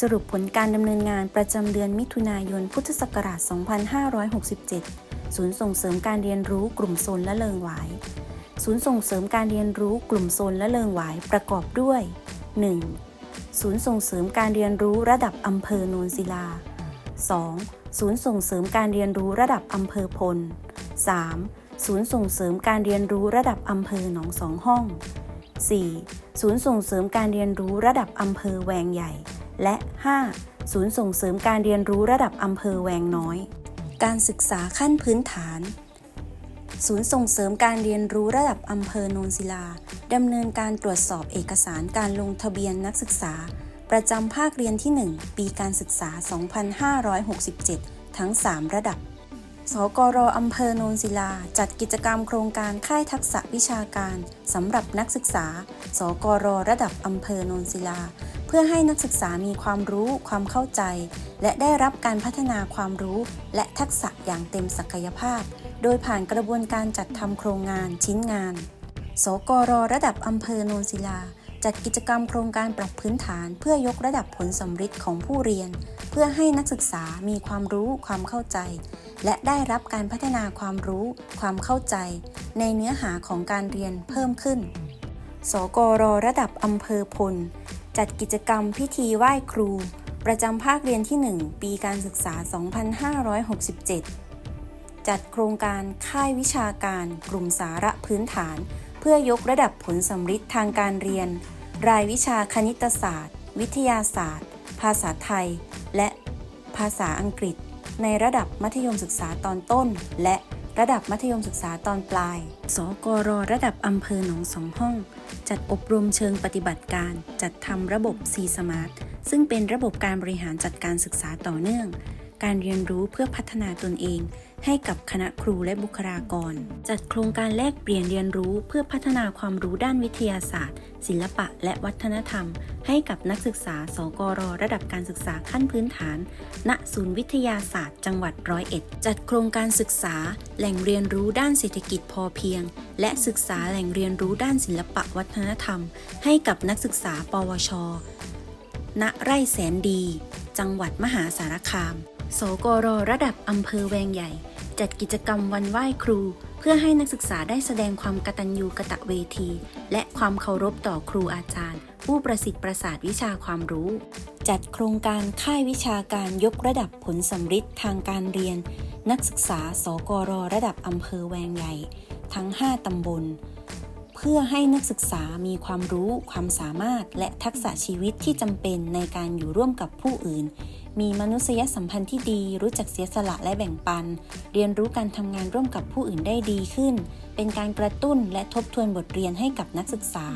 สรุปผลการดำเนินงานประจำเดือนมิถุนายน พุทธศักราช 2567 ศูนย์ส่งเสริมการเรียนรู้กลุ่มโซนและเลิงหวาย ศูนย์ส่งเสริมการเรียนรู้กลุ่มโซนและเลิงหวายประกอบด้วย 1. ศูนย์ส่งเสริมการเรียนรู้ระดับอำเภอโนนศิลา 2. ศูนย์ส่งเสริมการเรียนรู้ระดับอำเภอพล 3. ศูนย์ส่งเสริมการเรียนรู้ระดับอำเภอหนองสองห้อง 4. ศูนย์ส่งเสริมการเรียนรู้ระดับอำเภอแวงใหญ่ และ 5. ศูนย์ส่งเสริมการเรียนรู้ระดับอำเภอแวงน้อย การศึกษาขั้นพื้นฐาน ศูนย์ส่งเสริมการเรียนรู้ระดับอำเภอโนนศิลาดำเนินการตรวจสอบเอกสารการลงทะเบียนนักศึกษา ประจำภาคเรียนที่ 1 ปีการศึกษา 2567 ทั้ง 3 ระดับสกรอำเภอโนนศิลา จัดกิจกรรมโครงการค่ายทักษะวิชาการสำหรับนักศึกษา สกรระดับอำเภอโนนศิลา เพื่อให้นักศึกษามีความรู้ความเข้าใจ และได้รับการพัฒนาความรู้ และทักษะอย่างเต็มศักยภาพ โดยผ่านกระบวนการจัดทำโครงงานชิ้นงาน สกรระดับอำเภอโนนศิลา จัดกิจกรรมโครงการปรับพื้นฐาน เพื่อยกระดับผลสำฤทธิ์ของผู้เรียน เพื่อให้นักศึกษามีความรู้ความเข้าใจ และได้รับการพัฒนาความรู้ ความเข้าใจ ในเนื้อหาของการเรียนเพิ่มขึ้นสกรระดับอำเภอพล จัดกิจกรรมพิธีไหว้ครู ประจำภาคเรียนที่ 1 ปีการศึกษา 2567 จัดโครงการค่ายวิชาการกลุ่มสาระพื้นฐาน เพื่อยกระดับผลสำฤทธิ์ทางการเรียน รายวิชาคณิตศาสตร์ วิทยาศาสตร์ ภาษาไทย และภาษาอังกฤษ ในระดับมัธยมศึกษาตอนต้น และ ระดับมัธยมศึกษาตอนปลาย สกรระดับอำเภอหนองสองห้อง จัดอบรมเชิงปฏิบัติการ จัดทำระบบ C Smart ซึ่งเป็นระบบการบริหารจัดการศึกษาต่อเนื่อง การเรียนรู้เพื่อพัฒนาตนเอง ให้กับคณะครูและบุคลากร จัดโครงการแลกเปลี่ยนเรียนรู้เพื่อพัฒนาความรู้ด้านวิทยาศาสตร์ ศิลปะ และวัฒนธรรม ให้กับนักศึกษา สกร ระดับการศึกษาขั้นพื้นฐาน ณ ศูนย์วิทยาศาสตร์ จังหวัดร้อยเอ็ด จัดโครงการศึกษา แหล่งเรียนรู้ด้านเศรษฐกิจพอเพียง และศึกษาแหล่งเรียนรู้ด้านศิลปะวัฒนธรรม ให้กับนักศึกษา ปวชณไร่แสนดี จังหวัดมหาสารคาม สกรระดับอำเภอแวงใหญ่ จัดกิจกรรมวันไหว้ครู เพื่อให้นักศึกษาได้แสดงความกตัญญูกะตะเวที และความเคารพต่อครูอาจารย์ ผู้ประสิทธิ์ประสาทวิชาความรู้ จัดโครงการค่ายวิชาการยกระดับผลสำฤทธิ์ทางการเรียน นักศึกษา สกรระดับอำเภอแวงใหญ่ ทั้ง 5 ตำบลเพื่อให้นักศึกษามีความรู้ ความสามารถ และทักษะชีวิตที่จำเป็นในการอยู่ร่วมกับผู้อื่น มีมนุษยสัมพันธ์ที่ดี รู้จักเสียสละและแบ่งปัน เรียนรู้การทำงานร่วมกับผู้อื่นได้ดีขึ้น เป็นการกระตุ้นและทบทวนบทเรียนให้กับนักศึกษา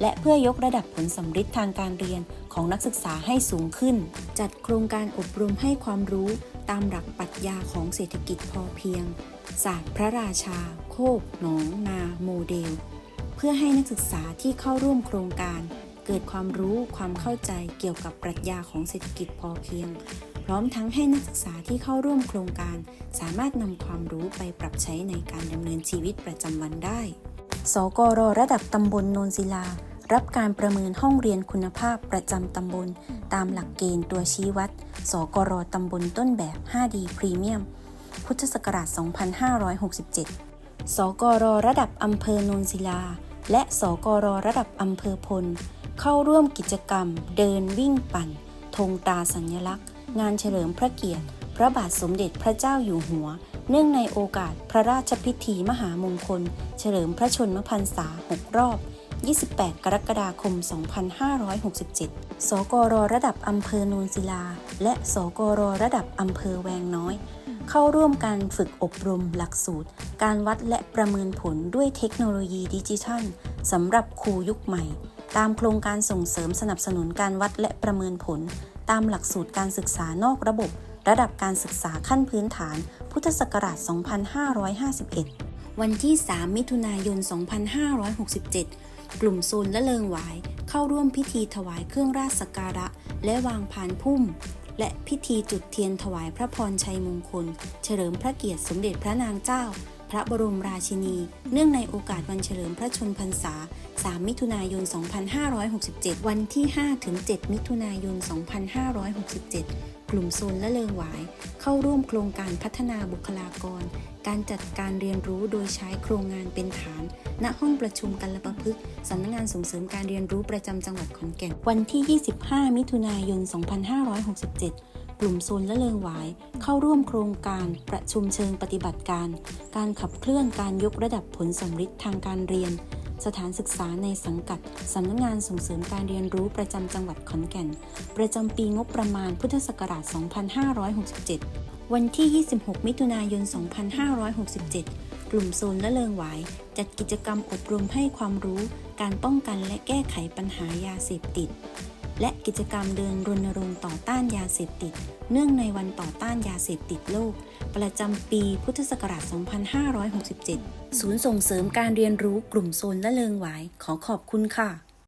และเพื่อยกระดับผลสำฤทธิ์ทางการเรียนของนักศึกษาให้สูงขึ้น จัดโครงการอบรมให้ความรู้ตามหลักปรัชญาของเศรษฐกิจพอเพียง ศาสตร์พระราชา โคกหนอง นา โมเดล เพื่อให้นักศึกษาที่เข้าร่วมโครงการ เกิดความรู้ความเข้าใจเกี่ยวกับปรัชญาของเศรษฐกิจพอเพียง พร้อมทั้งให้นักศึกษาที่เข้าร่วมโครงการ สามารถนำความรู้ไปปรับใช้ในการดำเนินชีวิตประจำวันได้ สกรระดับตำบลโนนศิลา รับการประเมินห้องเรียนคุณภาพประจำตำบล ตามหลักเกณฑ์ตัวชี้วัด สกรตำบลต้นแบบ 5D พรีเมียม พุทธศักราช 2567 สกรระดับอำเภอโนนศิลา และสกรระดับอำเภอพล เข้าร่วมกิจกรรม เดินวิ่งปั่นธงตาสัญลักษณ์ งานเฉลิมพระเกียรติ พระบาทสมเด็จพระเจ้าอยู่หัว เนื่องในโอกาสพระราชพิธีมหามงคล เฉลิมพระชนมพรรษา 6 รอบ 28 กรกฎาคม 2567 สกรระดับอำเภอโนนศิลา และสกรระดับอำเภอแวงน้อย เข้าร่วมการฝึกอบรมหลักสูตร การวัดและประเมินผลด้วยเทคโนโลยีดิจิทัลสำหรับครูยุคใหม่ ตามโครงการส่งเสริมสนับสนุนการวัดและประเมินผล ตามหลักสูตรการศึกษานอกระบบ ระดับการศึกษาขั้นพื้นฐาน พุทธศักราช 2551 วันที่ 3 มิถุนายน 2567 กลุ่มโซนและเลิงหวาย เข้าร่วมพิธีถวายเครื่องราชสักการะ และวางพานพุ่ม และพิธีจุดเทียนถวายพระพรชัยมงคล เฉลิมพระเกียรติสมเด็จพระนางเจ้า พระบรมราชินี เนื่องในโอกาสวันเฉลิมพระชนพรรษา 3 มิถุนายน 2567 วันที่ 5-7 มิถุนายน 2567 กลุ่มโซนละเลงหวาย เข้าร่วมโครงการพัฒนาบุคลากร การจัดการเรียนรู้โดยใช้โครงงานเป็นฐาน ณ ห้องประชุมกันละประพฤกสำนักงานส่งเสริมการเรียนรู้ประจำจังหวัดขอนแก่น วันที่ 25 มิถุนายน 2567 กลุ่มโซนละเลิงหวาย เข้าร่วมโครงการประชุมเชิงปฏิบัติการ การขับเคลื่อนการยกระดับผลสำฤทธิ์ทางการเรียน สถานศึกษาในสังกัดสำนักงานส่งเสริมการเรียนรู้ประจำจังหวัดขอนแก่น ประจำปีงบประมาณพุทธศักราช 2567 วันที่ 26 มิถุนายน 2567กลุ่มโซนละเลิงหวาย จัดกิจกรรมอบรมให้ความรู้ การป้องกันและแก้ไขปัญหายาเสพติด และกิจกรรมเดินรณรงค์ต่อานยาเสพติด เนื่องในวันต่อต้านยาเสพติดโลก ประจำปีพุทธศักราช 2567 ศูนย์ส่งเสริมการเรียนรู้กลุ่มโซนละเลิงหวาย ขอขอบคุณค่ะ